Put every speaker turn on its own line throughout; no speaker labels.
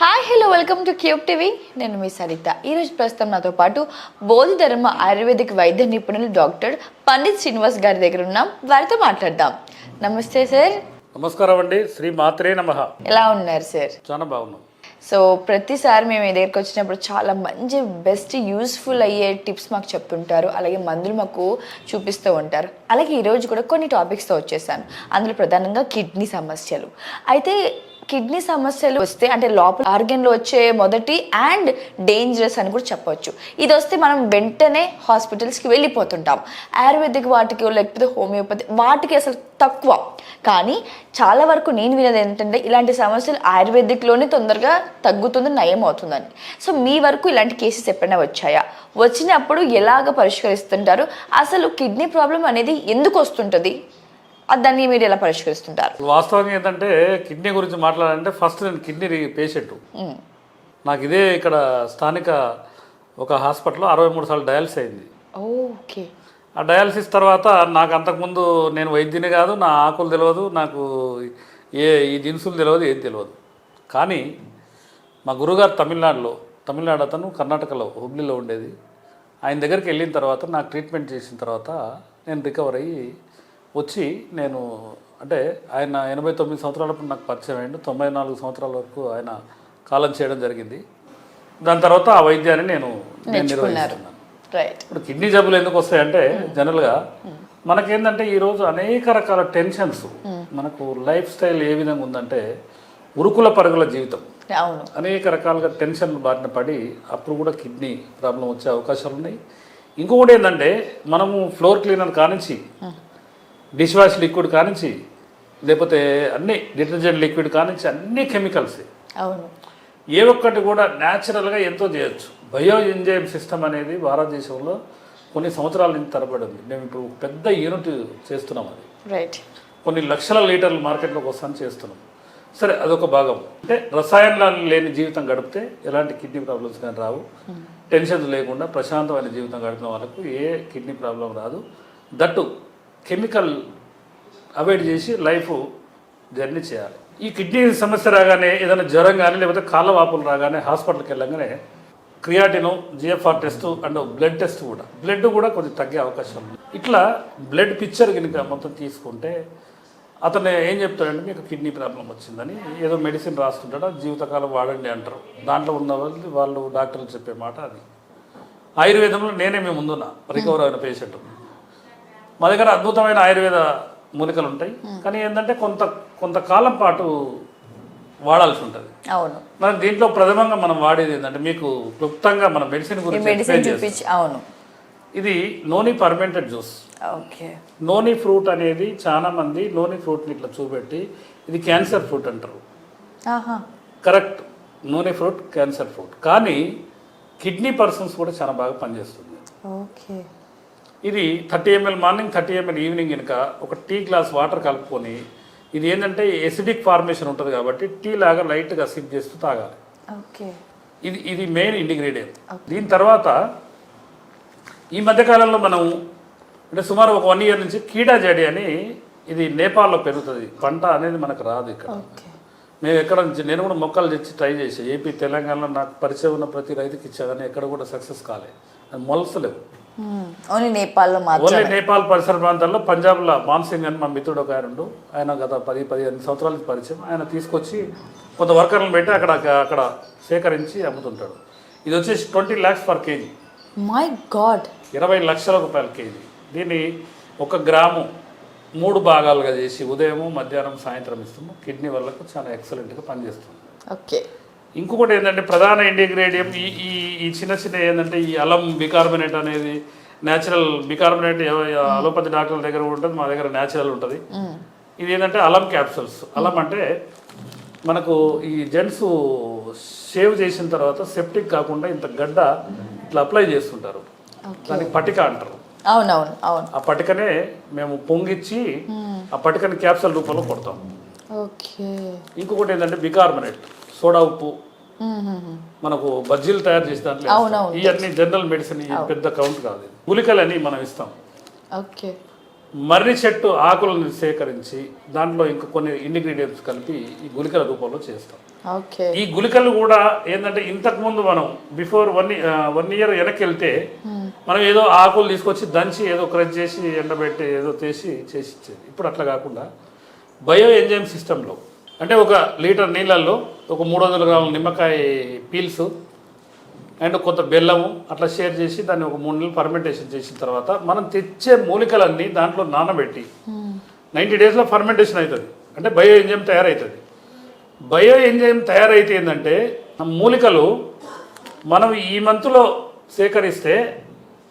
Hi hello welcome to Cube TV నేను మీ సరిత. ఈరోజు ప్రస్తుతం నాతో పాటు బోధి ధర్మ ఆయుర్వేదిక్ వైద్య నిపుణులు డాక్టర్ పండిత్ శ్రీనివాస్ గారి దగ్గర ఉన్నాం. వారితో మాట్లాడదాం. నమస్తే సార్.
నమస్కారం అండి. శ్రీ మాత్రే నమ.
ఎలా ఉన్నారు సార్?
చాలా బాగున్నాం.
సో ప్రతిసారి మేము మీ దగ్గరికి వచ్చినప్పుడు చాలా మంచి బెస్ట్ యూస్ఫుల్ అయ్యే టిప్స్ మాకు చెప్తుంటారు. అలాగే మందులు మాకు చూపిస్తూ ఉంటారు. అలాగే ఈరోజు కూడా కొన్ని టాపిక్స్తో వచ్చేసాను. అందులో ప్రధానంగా కిడ్నీ సమస్యలు. అయితే కిడ్నీ సమస్యలు వస్తే అంటే లోపల ఆర్గన్లో వచ్చే మొదటి అండ్ డేంజరస్ అని కూడా చెప్పవచ్చు. ఇది వస్తే మనం వెంటనే హాస్పిటల్స్కి వెళ్ళిపోతుంటాం. ఆయుర్వేదిక్ వాటికి లేకపోతే హోమియోపతి వాటికి అసలు తక్కువ. కానీ చాలా వరకు నేను వినేది ఏంటంటే ఇలాంటి సమస్యలు ఆయుర్వేదిక్లోనే తొందరగా తగ్గుతుంది నయం అవుతుందని సో మీ వరకు ఇలాంటి కేసెస్ ఎప్పుడైనా వచ్చాయా? వచ్చినప్పుడు ఎలాగ పరిష్కరిస్తుంటారు? అసలు కిడ్నీ ప్రాబ్లం అనేది ఎందుకు వస్తుంటుంది? దాన్ని మీరు ఎలా పరిష్కరిస్తుంటారు.
వాస్తవంగా ఏంటంటే కిడ్నీ గురించి మాట్లాడాలంటే ఫస్ట్ నేను కిడ్నీ పేషెంట్. నాకు ఇదే ఇక్కడ స్థానిక ఒక హాస్పిటల్లో అరవై మూడు సార్లు డయాలసిస్ అయింది.
ఓకే.
ఆ డయాలసిస్ తర్వాత నాకు అంతకుముందు నేను వైద్యుని కాదు నా ఆకులు తెలియదు నాకు ఏ ఈ దినుసులు తెలియదు ఏం తెలియదు కానీ మా గురుగారు తమిళనాడులో తమిళనాడు అతను కర్ణాటకలో హుబ్లీలో ఉండేది. ఆయన దగ్గరికి వెళ్ళిన తర్వాత నాకు ట్రీట్మెంట్ చేసిన తర్వాత నేను రికవర్ అయ్యి వచ్చి నేను అంటే ఆయన ఎనభై తొమ్మిది సంవత్సరాలప్పుడు నాకు పరిచయం అయ్యిండు. తొంభై నాలుగు సంవత్సరాల వరకు ఆయన కాలం చేయడం జరిగింది. దాని తర్వాత ఆ వైద్యాన్ని నేను నిర్వహిస్తున్నాను. ఇప్పుడు కిడ్నీ జబ్బులు ఎందుకు వస్తాయంటే జనరల్గా మనకేంటంటే ఈరోజు అనేక రకాల టెన్షన్స్. మనకు లైఫ్ స్టైల్ ఏ విధంగా ఉందంటే ఉరుకుల పరుగుల జీవితం. అనేక రకాలుగా టెన్షన్లు బారిన పడి అప్పుడు కూడా కిడ్నీ ప్రాబ్లం వచ్చే అవకాశాలు ఉన్నాయి. ఇంకొకటి ఏంటంటే మనము ఫ్లోర్ క్లీనర్ కానించి డిష్ వాష్ లిక్విడ్ కానించి లేకపోతే అన్ని డిటర్జెంట్ లిక్విడ్ కానించి అన్ని కెమికల్స్.
అవును.
ఏ ఒక్కటి కూడా న్యాచురల్గా ఎంతో చేయొచ్చు. బయో ఎంజైమ్ సిస్టమ్ అనేది భారతదేశంలో కొన్ని సంవత్సరాల నుంచి తరబడి ఉంది మేము ఇప్పుడు పెద్ద యూనిట్ చేస్తున్నాం అది.
రైట్.
కొన్ని లక్షల లీటర్లు మార్కెట్లోకి వస్తాను చేస్తున్నాం. సరే అదొక భాగం. అంటే రసాయనాలు లేని జీవితం గడిపితే ఎలాంటి కిడ్నీ ప్రాబ్లమ్స్ కానీ రావు. టెన్షన్స్ లేకుండా ప్రశాంతమైన జీవితం గడిపిన వాళ్ళకు ఏ కిడ్నీ ప్రాబ్లం రాదు. దట్టు కెమికల్ అవాయిడ్ చేసి లైఫ్ జర్నీ చేయాలి. ఈ కిడ్నీ సమస్య రాగానే ఏదైనా జ్వరం కానీ లేకపోతే కాళ్ళ వాపులు రాగానే హాస్పిటల్కి వెళ్ళగానే creatinine GFR test and blood test కూడా. బ్లడ్ కూడా కొంచెం తగ్గే అవకాశం ఉంది. ఇట్లా బ్లడ్ పిక్చర్ కనుక మొత్తం తీసుకుంటే అతను ఏం చెప్తాడంటే మీకు కిడ్నీ ప్రాబ్లం వచ్చిందని ఏదో మెడిసిన్ రాస్తుంటాడు జీవితకాలం వాడండి అంటారు. దాంట్లో ఉన్న వాళ్ళు వాళ్ళు డాక్టర్లు చెప్పే మాట అది. ఆయుర్వేదంలో నేనే మేము ముందున్నా రికవర్ అయిన పేషెంట్. మా దగ్గర అద్భుతమైన ఆయుర్వేద మూలికలు ఉంటాయి. కానీ ఏంటంటే కొంత కొంతకాలం పాటు వాడాల్సి ఉంటుంది.
అవును.
మనం దీంట్లో ప్రథమంగా మనం వాడేది ఏంటంటే మీకు క్లుప్తంగా మన మెడిసిన్ గురించి
అవును.
ఇది noni fermented juice.
Okay.
Noni fruit అనేది చాలా మంది నోని ఫ్రూట్ని ఇట్లా చూపెట్టి ఇది క్యాన్సర్ ఫ్రూట్ అంటారు. కరెక్ట్. నూనె ఫ్రూట్ క్యాన్సర్ ఫ్రూట్. కానీ కిడ్నీ పర్సన్స్ కూడా చాలా బాగా పనిచేస్తుంది.
ఓకే.
ఇది thirty ML morning thirty ML evening కనుక ఒక టీ గ్లాస్ వాటర్ కలుపుకొని ఇది ఏంటంటే ఎసిడిక్ ఫార్మేషన్ ఉంటుంది కాబట్టి టీ లాగా లైట్గా సిప్ చేస్తూ తాగాలి.
ఓకే.
ఇది ఇది మెయిన్ ఇంటిగ్రేడియంట్ దీని తర్వాత ఈ మధ్యకాలంలో మనం అంటే సుమారు ఒక వన్ ఇయర్ నుంచి కీడా జడి అని ఇది నేపాల్లో పెరుగుతుంది. పంట అనేది మనకు రాదు ఇక్కడ. మేము ఎక్కడ నుంచి నేను కూడా మొక్కలు తెచ్చి ట్రై చేసి ఏపీ తెలంగాణలో నాకు పరిచయం ఉన్న ప్రతి రైతుకి ఇచ్చా కానీ ఎక్కడ కూడా సక్సెస్ కాలే. అది మొలసలేవు.
ఓన్లీ నేపాల్లో
ఓన్లీ నేపాల్ పరిసర ప్రాంతాల్లో పంజాబ్లో మాన్సింగ్ అని మా మిత్రుడు ఒక ఆయన ఆయన గత పది పదిహేను సంవత్సరాల పరిచయం. ఆయన తీసుకొచ్చి కొంత వర్కర్లను పెట్టి అక్కడ అక్కడ సేకరించి అమ్ముతుంటాడు. ఇది వచ్చేసి twenty lakhs per KG.
My god
ఇరవై లక్షల రూపాయల కేజీ. దీన్ని ఒక గ్రాము మూడు భాగాలుగా చేసి ఉదయము మధ్యాహ్నం సాయంత్రం ఇస్తాము కిడ్నీ వాళ్ళకు చాలా ఎక్సలెంట్గా పనిచేస్తుంది.
ఓకే
ఇంకొకటి ఏంటంటే ప్రధాన ఇండిగ్రేడియం ఈ ఈ ఈ చిన్న చిన్న ఏంటంటే ఈ అలం బికార్బోనేట్ అనేది న్యాచురల్ బికార్బోనేట్ అలోపతి డాక్టర్ల దగ్గర ఉంటుంది మా దగ్గర న్యాచురల్ ఉంటుంది. ఇది ఏంటంటే అలం క్యాప్సూల్స్. అలం అంటే మనకు ఈ జెంట్స్ షేవ్ చేసిన తర్వాత సెప్టిక్ కాకుండా ఇంత గడ్డ ఇట్లా అప్లై చేస్తుంటారు. దానికి పటిక అంటారు.
అవునవును అవును.
ఆ పటికనే మేము పొంగిచ్చి ఆ పటికని క్యాప్సూల్ రూపంలో కొడతాం. ఇంకొకటి ఏంటంటే బికార్బోనేట్. సోడా ఉప్పు. మనకు బజ్జీలు తయారు చేసి దాంట్లో. ఇవన్నీ జనరల్ మెడిసిన్ పెద్ద కౌంట్ కాదు ఇది. గుళికలని మనం ఇస్తాం.
ఓకే.
మర్రి చెట్టు ఆకులను సేకరించి దాంట్లో ఇంకా కొన్ని ఇంగ్రీడియంట్స్ కలిపి ఈ గుళికల రూపంలో చేస్తాం.
ఓకే.
ఈ గుళికలు కూడా ఏంటంటే ఇంతకు ముందు మనం బిఫోర్ వన్ వన్ ఇయర్ వెనక్కి వెళ్తే మనం ఏదో ఆకులు తీసుకొచ్చి దంచి ఏదో క్రష్ చేసి ఎండబెట్టి ఏదో చేసి చేసి ఇచ్చేది. ఇప్పుడు అట్లా కాకుండా బయో ఎంజైమ్ సిస్టంలో అంటే ఒక లీటర్ నీళ్ళల్లో ఒక మూడు వందల గ్రాముల నిమ్మకాయ పీల్స్ అండ్ కొంత బెల్లము అట్లా షేర్ చేసి దాన్ని ఒక మూడు నెలలు ఫర్మెంటేషన్ చేసిన తర్వాత మనం తెచ్చే మూలికలన్నీ దాంట్లో నానబెట్టి నైంటీ డేస్లో ఫర్మెంటేషన్ అవుతుంది అంటే బయో ఎంజైమ్ తయారవుతుంది బయో ఎంజైమ్ తయారైతే ఏంటంటే మూలికలు మనం ఈ మంత్లో సేకరిస్తే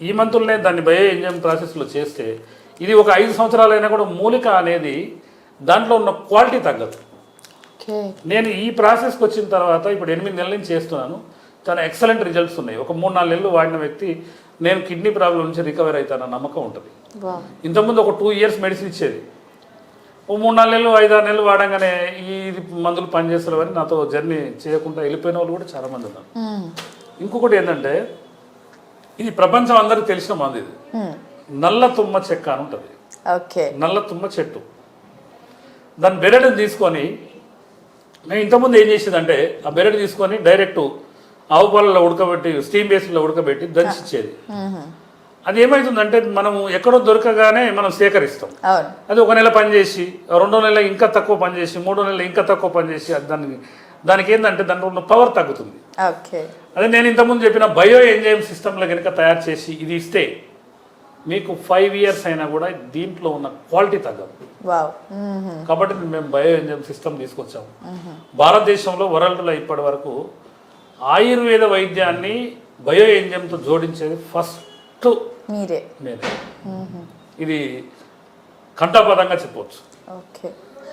ఈ మంతులనే దాన్ని బయో ఎంజైమ్ ప్రాసెస్లో చేస్తే ఇది ఒక ఐదు సంవత్సరాలైనా కూడా మూలిక అనేది దాంట్లో ఉన్న క్వాలిటీ తగ్గదు. నేను ఈ ప్రాసెస్కి వచ్చిన తర్వాత ఇప్పుడు ఎనిమిది నెలల నుంచి చేస్తున్నాను. చాలా ఎక్సలెంట్ రిజల్ట్స్ ఉన్నాయి. ఒక మూడు నాలుగు నెలలు వాడిన వ్యక్తి నేను కిడ్నీ ప్రాబ్లం నుంచి రికవర్ అవుతానన్న నమ్మకం ఉంటుంది. ఇంతకుముందు ఒక టూ ఇయర్స్ మెడిసిన్ ఇచ్చేది. ఓ మూడు నాలుగు నెలలు ఐదు ఆరు నెలలు వాడంగానే ఈ మందులు పనిచేస్తారు అని నాతో జర్నీ చేయకుండా వెళ్ళిపోయిన వాళ్ళు కూడా చాలామంది ఉన్నారు. ఇంకొకటి ఏంటంటే ఇది ప్రపంచం అందరికీ తెలిసిన మంది ఇది. నల్ల తుమ్మ చెక్క అని ఉంటుంది. నల్ల తుమ్మ చెట్టు. దాని బెరడుని తీసుకొని నేను ఇంతకుముందు ఏం చేసేదంటే ఆ బెరడు తీసుకొని డైరెక్ట్ ఆవు పాలలో ఉడకబెట్టి స్టీమ్ బేస్లో ఉడకబెట్టి దంచిచ్చేది. అది ఏమవుతుందంటే మనం ఎక్కడో దొరకగానే మనం సేకరిస్తాం. అది ఒక నెల పనిచేసి రెండో నెల ఇంకా తక్కువ పనిచేసి మూడో నెల ఇంకా తక్కువ పనిచేసి అది దానికి దానికి ఏంటంటే దాంట్లో ఉన్న పవర్ తగ్గుతుంది. అదే నేను ఇంతకుముందు చెప్పిన బయో ఎంజైమ్ సిస్టంలో కనుక తయారు చేసి ఇది ఇస్తే మీకు ఫైవ్ ఇయర్స్ అయినా కూడా దీంట్లో ఉన్న క్వాలిటీ తగ్గదు.
వావ్
కాబట్టి మేము బయో ఎంజైమ్ సిస్టమ్ తీసుకొచ్చాము భారతదేశంలో వరల్డ్లో ఇప్పటి వరకు ఆయుర్వేద వైద్యాన్ని బయో ఎంజైమ్తో జోడించేది ఫస్ట్
మీరే.
ఇది కంఠాపదంగా చెప్పవచ్చు.
ఓకే.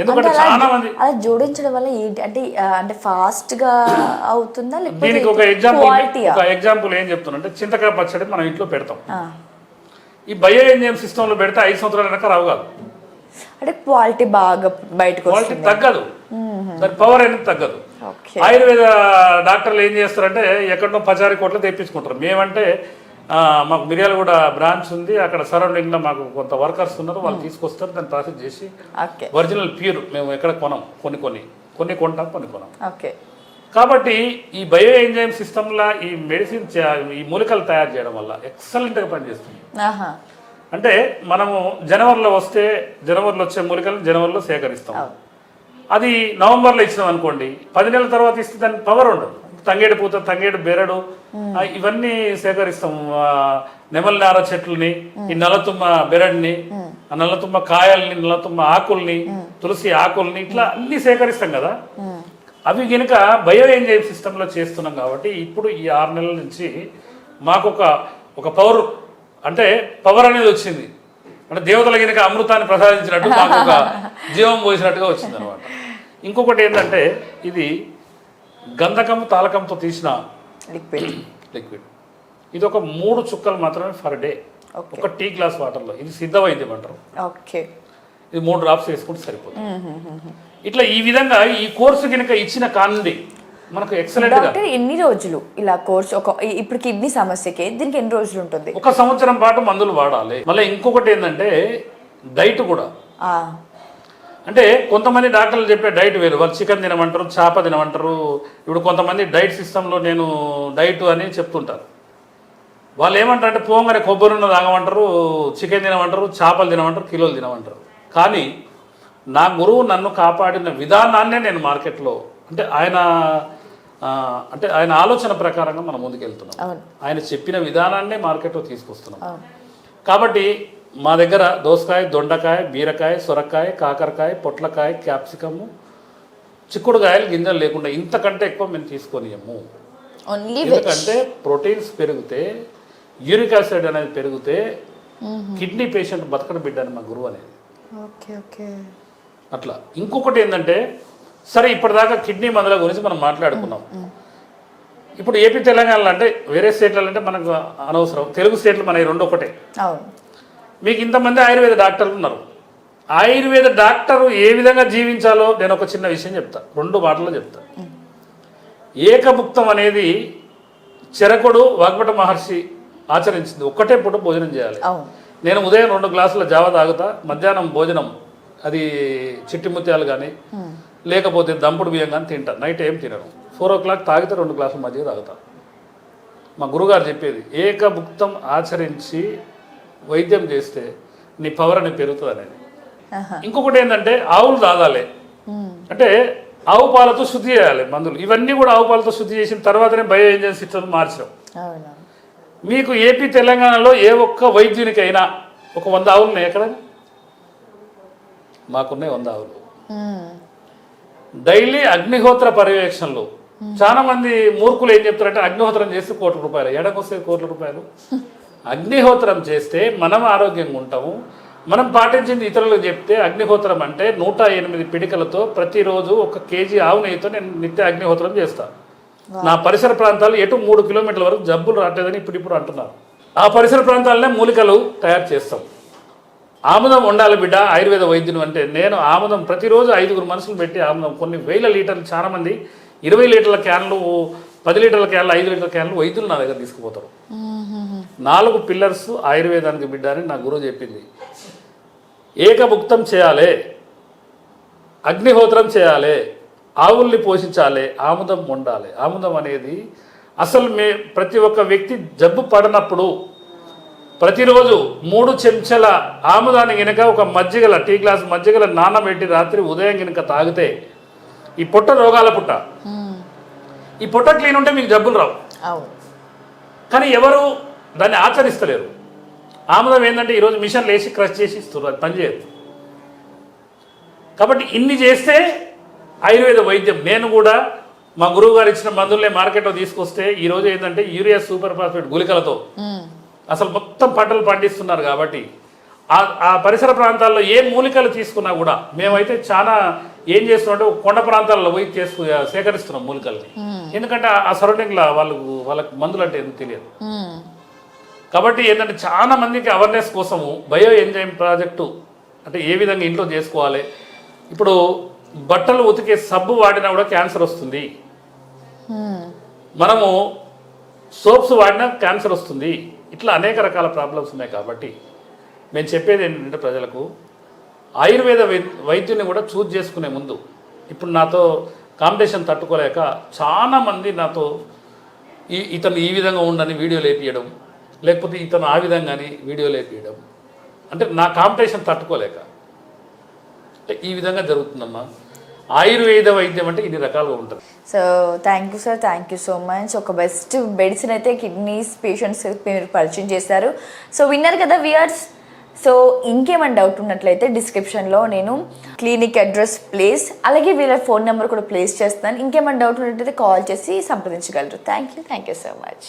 ఎందుకంటే
అంటే
చాలా మంది
అలా జోడించడం వల్ల ఏంటి? అంటే అంటే ఫాస్ట్గా అవుతుందా
దీనికి ఒక ఎగ్జాంపుల్ ఒక ఎగ్జాంపుల్ ఏం చెప్తున్నా చింతకాయ పచ్చడి మనం ఇంట్లో పెడతాం. ఈ బయో ఎంజైమ్ సిస్టంలో పెడితే ఐదు సంవత్సరాల వెనక రావు కాదు.
అంటే క్వాలిటీ బాగా బయటకు
క్వాలిటీ తగ్గదు. దాని పవర్ అనేది తగ్గదు. ఆయుర్వేద డాక్టర్లు ఏం చేస్తారంటే ఎక్కడో పచారి కోట్లు తెప్పించుకుంటారు. మేమంటే మాకు మిర్యాలగూడ బ్రాంచ్ ఉంది. అక్కడ సరౌండింగ్లో మాకు కొంత వర్కర్స్ ఉన్నారు. వాళ్ళు తీసుకొస్తారు. దాన్ని ప్రాసెస్ చేసి
ఓకే.
ఒరిజినల్ ప్యూర్ మేము ఎక్కడ కొనం. కొన్ని కొన్ని. కొన్ని కొంటాం కొన్ని కొనం.
ఓకే.
కాబట్టి ఈ బయో ఎంజైమ్ సిస్టంలో ఈ మెడిసిన్ ఈ మూలికలు తయారు చేయడం వల్ల ఎక్సలెంట్గా పనిచేస్తుంది. అంటే మనము జనవరిలో వస్తే జనవరిలో వచ్చే మూలికలు జనవరిలో సేకరిస్తాం. అది నవంబర్లో ఇచ్చినాం అనుకోండి పది నెలల తర్వాత ఇస్తే దానికి పవర్ ఉండదు. తంగేడు పూత తంగేడు బెరడు ఇవన్నీ సేకరిస్తాం. నెమలి నార చెట్లని ఈ నల్లతుమ్మ బెరడ్ని నల్లతుమ్మ కాయల్ని నల్లతుమ్మ ఆకుల్ని తులసి ఆకుల్ని ఇట్లా అన్ని సేకరిస్తాం కదా. అవి కనుక బయో ఎంజైమ్ సిస్టంలో చేస్తున్నాం కాబట్టి ఇప్పుడు ఈ ఆరు నెలల నుంచి మాకు ఒక ఒక పవర్ అంటే పవర్ అనేది వచ్చింది. అంటే దేవతల కనుక అమృతాన్ని ప్రసాదించినట్టు మాకు ఒక జీవం పోసినట్టుగా వచ్చింది అనమాట ఇంకొకటి ఏంటంటే ఇది గంధకం తాలకంతో తీసిన
లిక్విడ్
లిక్విడ్ ఇది ఒక మూడు చుక్కలు మాత్రమే ఫర్ డే. ఒక టీ గ్లాస్ వాటర్లో. ఇది సిద్ధ వైద్యం అంటారు
ఓకే
ఇది మూడు డ్రాప్స్ వేసుకుంటే సరిపోతుంది. ఇట్లా ఈ విధంగా ఈ కోర్సు కనుక ఇచ్చిన కానుండి మనకు ఎక్సలెంట్
డాక్టర్ ఎన్ని రోజులు ఇలా కోర్స్ ఒక ఇప్పుడు కిడ్నీ సమస్యకి దీనికి ఎన్ని రోజులు ఉంటుంది?
ఒక సంవత్సరం పాటు మందులు వాడాలి. మళ్ళీ ఇంకొకటి ఏంటంటే డైట్ కూడా. అంటే కొంతమంది డాక్టర్లు చెప్పే డైట్ వేరు. వాళ్ళు చికెన్ తినమంటారు చేప తినమంటారు. ఇప్పుడు కొంతమంది డైట్ సిస్టంలో నేను డైట్ అని చెప్తుంటారు. వాళ్ళు ఏమంటారంటే పోగానే కొబ్బరి ఉన్న తాగమంటారు చికెన్ తినమంటారు చేపలు తినమంటారు కిలోలు తినమంటారు. కానీ నా గురువు నన్ను కాపాడిన విధానాన్నే నేను మార్కెట్లో అంటే ఆయన అంటే ఆయన ఆలోచన ప్రకారంగా మనం ముందుకెళ్తున్నాం. ఆయన చెప్పిన విధానాన్నే మార్కెట్లో తీసుకొస్తున్నాం. కాబట్టి మా దగ్గర దోసకాయ దొండకాయ బీరకాయ సొరకాయ కాకరకాయ పొట్లకాయ క్యాప్సికము చిక్కుడుకాయలు గింజలు లేకుండా ఇంతకంటే ఎక్కువ మేము తీసుకొనియము. ఎందుకంటే ప్రోటీన్స్ పెరిగితే యూరిక్ యాసిడ్ అనేది పెరిగితే కిడ్నీ పేషెంట్ బతకడం బిడ్డ మా గురువు అనేది.
Okay okay.
అట్లా. ఇంకొకటి ఏంటంటే సరే ఇప్పటిదాకా కిడ్నీ మందుల గురించి మనం మాట్లాడుకున్నాం. ఇప్పుడు ఏపీ తెలంగాణలో అంటే వేరే స్టేట్లలో అంటే మనకు అనవసరం. తెలుగు స్టేట్లు మన రెండు ఒకటే. మీకు ఇంతమంది ఆయుర్వేద డాక్టర్లు ఉన్నారు. ఆయుర్వేద డాక్టరు ఏ విధంగా జీవించాలో నేను ఒక చిన్న విషయం చెప్తా. రెండు మాటల్లో చెప్తా. ఏకముక్తం అనేది చెరకుడు వాగ్భట మహర్షి ఆచరించింది. ఒక్కటే పూట భోజనం చేయాలి. నేను ఉదయం రెండు గ్లాసుల జావ తాగుతా మధ్యాహ్నం భోజనం అది చిట్టి ముత్యాలు కానీ లేకపోతే దంపుడు బియ్యం కానీ తింటా. నైట్ ఏం తినను. ఫోర్ ఓ క్లాక్ తాగితే రెండు గ్లాసులు మజ్జిగ తాగుతా. మా గురుగారు చెప్పేది ఏకభుక్తం ఆచరించి వైద్యం చేస్తే నీ పవర్ అనేది పెరుగుతుంది అనేది. ఇంకొకటి ఏంటంటే ఆవులు తాగాలి. అంటే ఆవు పాలతో శుద్ధి చేయాలి మందులు. ఇవన్నీ కూడా ఆవు పాలతో శుద్ధి చేసిన తర్వాతనే బయో ఇంజన్ సిస్టమ్ మార్చడం. మీకు ఏపీ తెలంగాణలో ఏ ఒక్క వైద్యునికైనా ఒక వంద ఆవులు ఉన్నాయి ఎక్కడ మాకున్నాయి వంద ఆవులు. డైలీ అగ్నిహోత్ర పర్యవేక్షణలు చాలా మంది మూర్ఖులు ఏం చెప్తారంటే అగ్నిహోత్రం చేస్తే కోట్ల రూపాయలు. ఎడకొస్తే కోట్ల రూపాయలు. అగ్నిహోత్రం చేస్తే మనం ఆరోగ్యంగా ఉంటాము. మనం పాటించింది ఇతరులకు చెప్తే అగ్నిహోత్రం అంటే నూట ఎనిమిది పిడికలతో ప్రతిరోజు ఒక కేజీ ఆవు నెయ్యితో నేను నిత్య అగ్నిహోత్రం చేస్తాను నా పరిసర ప్రాంతాలు ఎటు మూడు కిలోమీటర్ల వరకు జబ్బులు రావట్లేదని ఇప్పుడు ఇప్పుడు అంటున్నారు. ఆ పరిసర ప్రాంతాలనే మూలికలు తయారు చేస్తాం. ఆముదం ఉండాలి బిడ్డ ఆయుర్వేద వైద్యులు అంటే నేను ఆముదం ప్రతిరోజు ఐదుగురు మనుషులు పెట్టి ఆముదం. కొన్ని వేల లీటర్లు చాలా మంది ఇరవై లీటర్ల క్యాన్లు పది లీటర్ల క్యాన్లు ఐదు లీటర్ల క్యాన్లు వైద్యులు నా దగ్గర తీసుకుపోతారు. నాలుగు పిల్లర్స్ ఆయుర్వేదానికి బిడ్డ అని నా గురువు చెప్పింది. ఏకభుక్తం చేయాలి అగ్నిహోత్రం చేయాలి ఆవుల్ని పోషించాలి ఆముదం ఉండాలి. ఆముదం అనేది అసలు మే ప్రతి ఒక్క వ్యక్తి జబ్బు పడినప్పుడు ప్రతిరోజు మూడు చెంచాల ఆముదాన్ని గినక ఒక మజ్జిగల టీ గ్లాస్ మజ్జిగల నానబెట్టి రాత్రి ఉదయం గినక తాగితే ఈ పొట్ట రోగాల పుట్ట. ఈ పొట్ట క్లీన్ ఉంటే మీకు జబ్బులు రావు. కానీ ఎవరు దాన్ని ఆచరిస్తలేరు. ఆముదం ఏంటంటే ఈరోజు మిషన్ లేచి క్రష్ చేసి ఇస్తారు అది పనిచేయదు కాబట్టి ఇన్ని చేస్తే ఆయుర్వేద వైద్యం. నేను కూడా మా గురువు గారు ఇచ్చిన మందులనే మార్కెట్లో తీసుకొస్తే ఈరోజు ఏంటంటే యూరియా సూపర్ ఫాస్ఫేట్ గుళికలతో. అసలు మొత్తం పంటలు పండిస్తున్నారు కాబట్టి ఆ ఆ పరిసర ప్రాంతాల్లో ఏ మూలికలు తీసుకున్నా కూడా మేమైతే చాలా ఏం చేస్తున్నామంటే కొండ ప్రాంతాల్లో పోయి చేసుకు సేకరిస్తున్నాం మూలికల్ని. ఎందుకంటే ఆ- సరౌండింగ్లో వాళ్ళకు వాళ్ళకి మందులు అంటే ఎందుకు తెలియదు. కాబట్టి ఏంటంటే చాలా మందికి అవేర్నెస్ కోసము బయో ఎంజైమ్ ప్రాజెక్టు అంటే ఏ విధంగా ఇంట్లో చేసుకోవాలి. ఇప్పుడు బట్టలు ఉతికే సబ్బు వాడినా కూడా క్యాన్సర్ వస్తుంది. మనము సోప్స్ వాడినా క్యాన్సర్ వస్తుంది. ఇట్లా అనేక రకాల ప్రాబ్లమ్స్ ఉన్నాయి కాబట్టి మేము చెప్పేది ఏంటంటే ప్రజలకు ఆయుర్వేద వై- వైద్యుని కూడా చూజ్ చేసుకునే ముందు ఇప్పుడు నాతో కాంపిటీషన్ తట్టుకోలేక చాలామంది నాతో ఈ ఇతను ఈ విధంగా ఉండని వీడియోలు లేపియడం లేకపోతే ఇతను ఆ విధంగాని వీడియోలు లేపియడం. అంటే నా కాంపిటీషన్ తట్టుకోలేక. అంటే ఈ విధంగా జరుగుతుందమ్మా. ఆయుర్వేద వైద్యం అంటే ఇన్ని రకాలుగా ఉంటుంది.
So thank you sir thank you so much ఒక బెస్ట్ మెడిసిన్ అయితే కిడ్నీస్ పేషెంట్స్ మీరు పరిచయం చేశారు. సో విన్నారు కదా వియర్స్ సో ఇంకేమైనా డౌట్ ఉన్నట్లయితే డిస్క్రిప్షన్లో నేను క్లినిక్ అడ్రస్ ప్లేస్ అలాగే వీళ్ళ ఫోన్ నెంబర్ కూడా ప్లేస్ చేస్తాను. ఇంకేమైనా డౌట్ ఉన్నట్లయితే కాల్ చేసి సంప్రదించగలరు. Thank you thank you so much